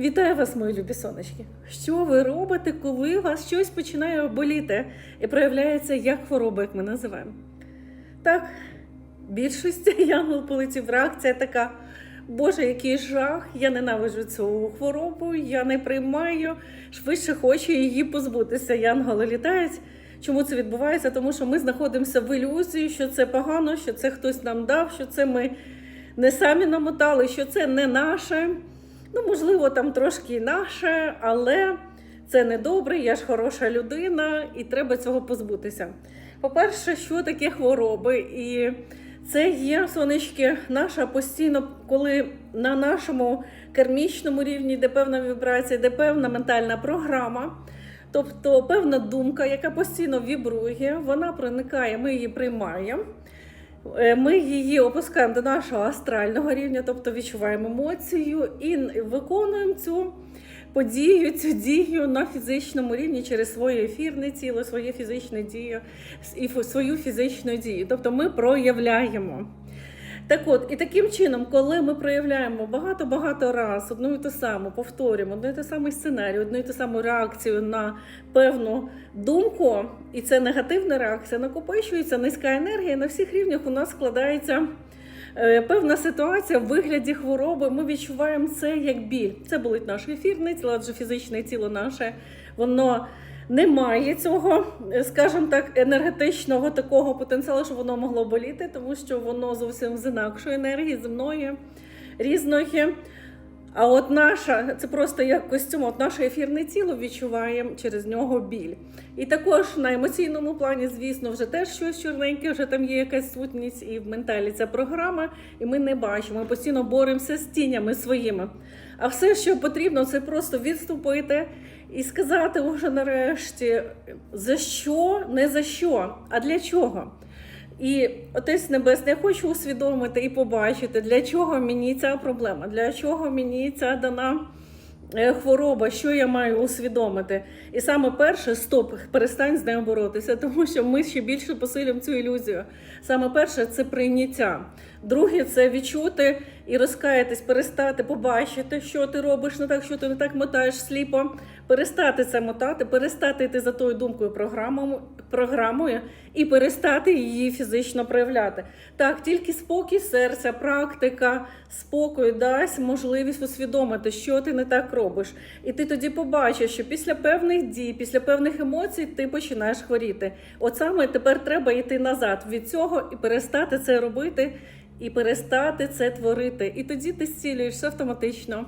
Вітаю вас, мої любі сонечки. Що ви робите, коли вас щось починає боліти і проявляється як хвороба, як ми називаємо? Так, більшість янгол полетів реакція така. Боже, який жах, я ненавиджу цю хворобу, я не приймаю, швидше хочу її позбутися. Янголи літають. Чому це відбувається? Тому що ми знаходимося в ілюзії, що це погано, що це хтось нам дав, що це ми не самі намотали, що це не наше. Ну, можливо, там трошки і наше, але це не добре, я ж хороша людина, і треба цього позбутися. По-перше, що таке хвороби? І це є сонечки, наша постійно, коли на нашому кермічному рівні, де певна вібрація, де певна ментальна програма. Тобто певна думка, яка постійно вібрує, вона проникає, ми її приймаємо. Е, Ми її опускаємо до нашого астрального рівня, тобто відчуваємо емоцію і виконуємо цю подію, цю дію на фізичному рівні через своє ефірне тіло, своє фізичне дію і свою фізичну дію. Тобто ми проявляємо. Так от, і таким чином, коли ми проявляємо багато-багато раз одну і ту саму, повторюємо одну і ту самий сценарій, одну і ту саму реакцію на певну думку, і це негативна реакція, накопичується низька енергія, на всіх рівнях у нас складається. е, Певна ситуація в вигляді хвороби, ми відчуваємо це як біль. Це болить наше ефірне тіло, адже фізичне тіло наше, воно не має цього, е, скажімо так, енергетичного такого потенціалу, щоб воно могло боліти, тому що воно зовсім з інакшої енергії, земної, різної. А от наша, це просто як костюм, от наше ефірне тіло відчуває через нього біль. І також на емоційному плані, звісно, вже теж щось чорненьке, вже там є якась сутність, і в менталі ця програма, і ми не бачимо. Ми постійно боремося з тінями своїми. А все, що потрібно, це просто відступити і сказати уже нарешті, за що, не за що, а для чого. І Отець Небесний, я хочу усвідомити і побачити, для чого мені ця проблема, для чого мені ця дана хвороба, що я маю усвідомити. І саме перше, стоп, перестань з нею боротися, тому що ми ще більше посилюємо цю ілюзію. Саме перше це прийняття. Друге це відчути і розкаятись, перестати побачити, що ти робиш не так, що ти не так мотаєш сліпо, перестати це мотати, перестати йти за тою думкою програмою, програмою і перестати її фізично проявляти. Так, тільки спокій серця, практика, спокою дасть можливість усвідомити, що ти не так робиш. І ти тоді побачиш, що після певних дій, після певних емоцій ти починаєш хворіти. От саме тепер треба йти назад від цього і перестати це робити, і перестати це творити. І тоді ти зцілюєшся автоматично.